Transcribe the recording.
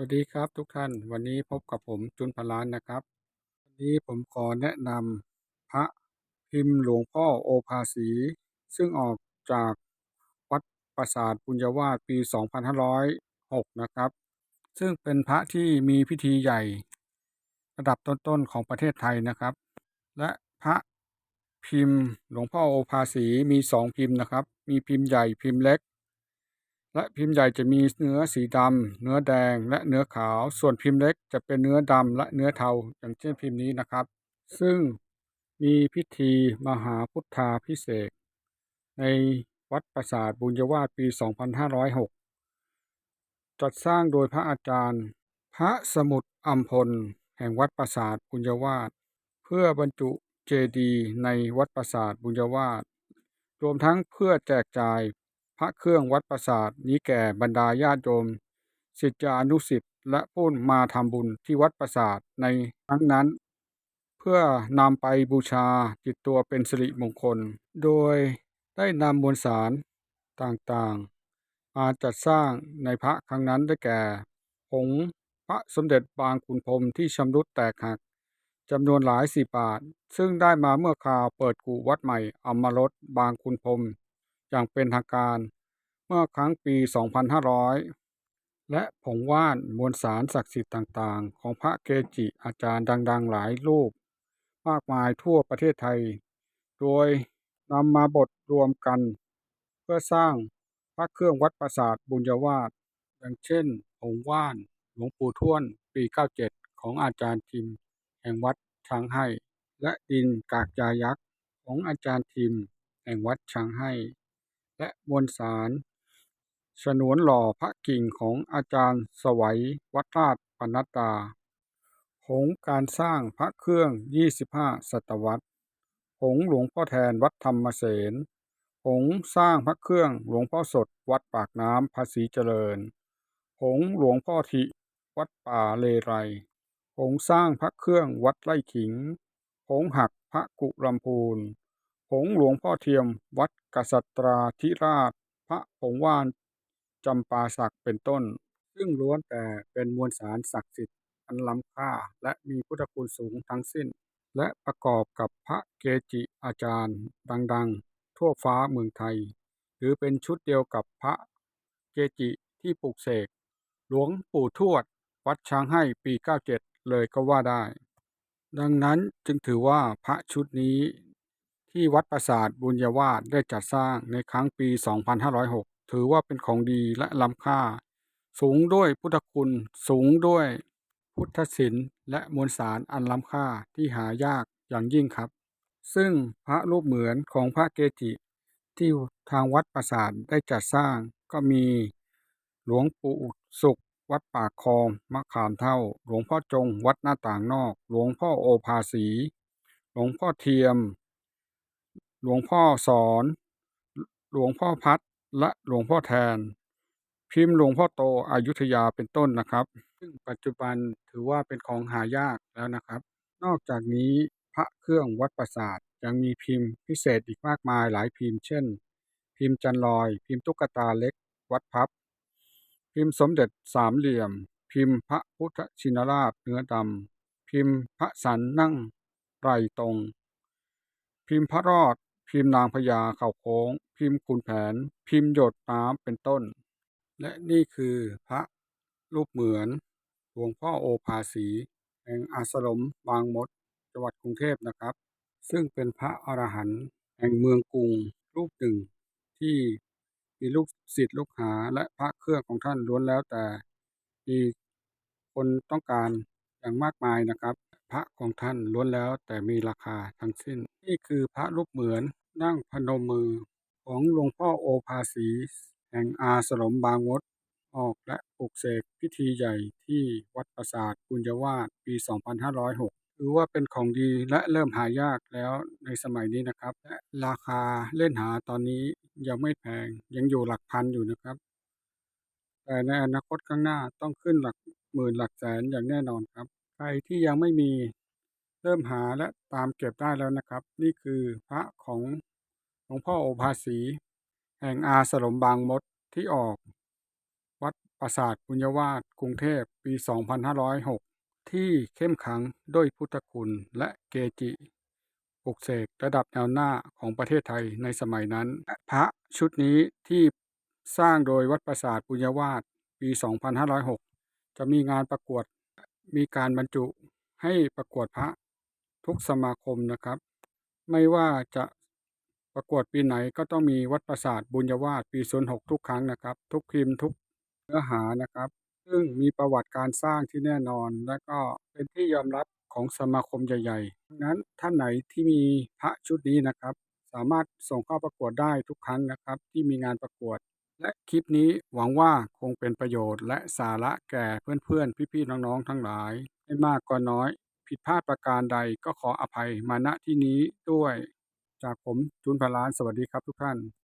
วัสดีครับทุกท่านวันนี้พบกับผมจุนพลานนะครับ วันนี้ผมขอแนะนำพระพิมพ์หลวงพ่อโอภาสี ซึ่งออกจากวัดปราสาทปุญญาวาสปี 2506 นะครับ ซึ่งเป็นพระที่มีพิธีใหญ่ ระดับต้นๆของประเทศไทยนะครับ และพระพิมพ์หลวงพ่อโอภาสีมีสองพิมพ์นะครับ มีพิมพ์ใหญ่พิมพ์เล็ก และพิมพ์ใหญ่จะมีเนื้อสีดำ เนื้อแดง และเนื้อขาว ส่วนพิมพ์เล็กจะเป็นเนื้อดำและเนื้อเทา อย่างเช่นพิมพ์นี้นะครับ ซึ่งมีพิธีมหาพุทธาพิเศษ ในวัดปราสาทบุญยวาสปี 2506 จัดสร้างโดยพระอาจารย์ พระสมุทรอัมพล แห่งวัดปราสาทบุญยวาสเพื่อบรรจุเจดีย์ในวัดปราสาทบุญยวาสรวมทั้งเพื่อแจกจ่าย พระเครื่องวัดปราสาทนี้แก่บรรดาญาติโยมศิษยานุศิษย์และผู้มาทำบุญที่วัดปราสาทในครั้งนั้น เพื่อนำไปบูชาติดตัวเป็นสิริมงคล โดยได้นำมวลสารต่างๆ มาจัดสร้างในพระครั้งนั้นได้แก่ผงพระสมเด็จบางขุนพรมที่ชำรุดแตกหักจำนวนหลายสิบบาท ซึ่งได้มาเมื่อคราวเปิดกูวัดใหม่อมรสบางขุนพรม อย่างเป็นทางการเมื่อครั้งปี 2500 และผงว่านมวลสารศักดิ์สิทธิ์ต่างๆ ของพระเกจิอาจารย์ดัง ๆ หลายรูป มากมายทั่วประเทศไทย โดยนำมาบดรวมกัน เพื่อสร้างพระเครื่องวัดปราสาทบุญยวาสอย่างเช่นผงว่านหลวงปู่ท่วนปี 97 ของอาจารย์ทิม แห่งวัดช้างให้ และดินกากยายักษ์ของอาจารย์ทิม แห่งวัดช้างให้ และมวลสารฉนวนหล่อพระกิ่งของอาจารย์สวัยวัดราชปนัดดาผงการสร้างพระเครื่อง 25 ศตวรรษผงหลวงพ่อแทนวัดธรรมเสนผงสร้างพระเครื่องหลวงพ่อสดวัดปากน้ำภาษีเจริญผงหลวงพ่อทิวัดป่าเลไรผงสร้างพระเครื่องวัดไร่ขิงผงหักพระกุลำพูน ผงหลวงพ่อเทียม วัดกษัตราธิราช พระผงว่านจำปาสักเป็นต้น ซึ่งล้วนแต่เป็นมวลสารศักดิ์สิทธิ์อันล้ำค่าและมีพุทธคุณสูงทั้งสิ้น และประกอบกับพระเกจิอาจารย์ ดังๆ ทั่วฟ้าเมืองไทย หรือเป็นชุดเดียวกับพระเกจิที่ปลูกเสก หลวงปู่ทวด วัดช้างให้ปี 97 เลยก็ว่าได้ ดังนั้นจึงถือว่าพระชุดนี้ ที่วัดปราสาทบุญยวาสได้จัดสร้างในครั้งปี 2506 ถือว่าเป็นของดีและล้ำค่า สูงด้วยพุทธคุณ สูงด้วยพุทธศิลป์และมวลสารอันล้ำค่าที่หายากอย่างยิ่งครับ ซึ่งพระรูปเหมือนของพระเกจิ ที่ทางวัดปราสาทได้จัดสร้างก็มีหลวงปู่สุขวัดปากคลองมะขามเท่า หลวงพ่อจง วัดหน้าต่างนอก หลวงพ่อโอภาสี หลวงพ่อเทียม หลวงพ่อสอน หลวงพ่อพัดและหลวงพ่อแทน พิมพ์หลวงพ่อโตอยุธยาเป็นต้นนะครับ ซึ่งปัจจุบันถือว่าเป็นของหายากแล้วนะครับ นอกจากนี้พระเครื่องวัดปราสาทยังมีพิมพ์พิเศษอีกมากมายหลายพิมพ์เช่น พิมพ์จันลอย พิมพ์ตุ๊กตาเล็ก วัดพับ พิมพ์สมเด็จสามเหลี่ยม พิมพ์พระพุทธชินราชเนื้อดำพิมพ์พระสันนั่งไรตรง พิมพ์พระรอด พิมพ์นางพญาเข่าโค้ง พิมพ์ขุนแผน พิมพ์หยดน้ำเป็นต้น และนี่คือพระรูปเหมือนหลวงพ่อโอภาสีแห่งอาสรมบางมด จังหวัดกรุงเทพนะครับ ซึ่งเป็นพระอรหันต์แห่งเมืองกรุงรูปหนึ่งที่มีลูกศิษย์ลูกหาและพระเครื่องของท่านล้วนแล้วแต่มีคนต้องการอย่างมากมายนะครับ พระของท่านล้วนแล้วแต่มีราคาทั้งสิ้น นี่คือพระรูปเหมือนนั่งพนมมือของหลวงพ่อโอภาสี แห่งอาสรมบางมดออกและปลุกเสกพิธีใหญ่ที่วัดปราสาทปุญญวาสปี 2506 ถือว่าเป็นของดีและเริ่มหายากแล้วในสมัยนี้นะครับ และราคาเล่นหาตอนนี้ยังไม่แพงยังอยู่หลักพันอยู่นะครับ แต่ในอนาคตข้างหน้าต้องขึ้นหลักหมื่นหลักแสนอย่างแน่นอนครับ ใครที่ยังไม่มีเริ่มหาและตามเก็บได้แล้วนะครับ นี่คือพระของหลวงพ่อโอภาสี แห่งอาสรมบางมดที่ออก วัดปราสาทบุญยวาสกรุงเทพปี 2506 ที่เข้มขังด้วยพุทธคุณและเกจิปลุกเสกระดับแนวหน้าของประเทศไทยในสมัยนั้น พระชุดนี้ที่สร้างโดยวัดปราสาทบุญยวาสปี 2506 จะมีงานประกวด มีการบรรจุให้ประกวดพระทุกสมาคมนะครับ ไม่ว่าจะประกวดปีไหนก็ต้องมีวัดปราสาทบุญยวาสปี06ทุกครั้งนะครับ ทุกพิมพ์ทุกเนื้อหานะครับ ซึ่งมีประวัติการสร้างที่แน่นอน และก็เป็นที่ยอมรับของสมาคมใหญ่ๆนั้นท่านไหนที่มีพระชุดนี้นะครับ สามารถส่งเข้าประกวดได้ทุกครั้งนะครับ ที่มีงานประกวด และคลิปนี้หวังว่าคงเป็นประโยชน์และสาระแก่เพื่อนๆ พี่ๆ น้องๆ ทั้งหลาย ไม่มากก็น้อย ผิดพลาดประการใดก็ขออภัยมาณที่นี้ด้วย จากผมจุนพลานสวัสดีครับทุกท่าน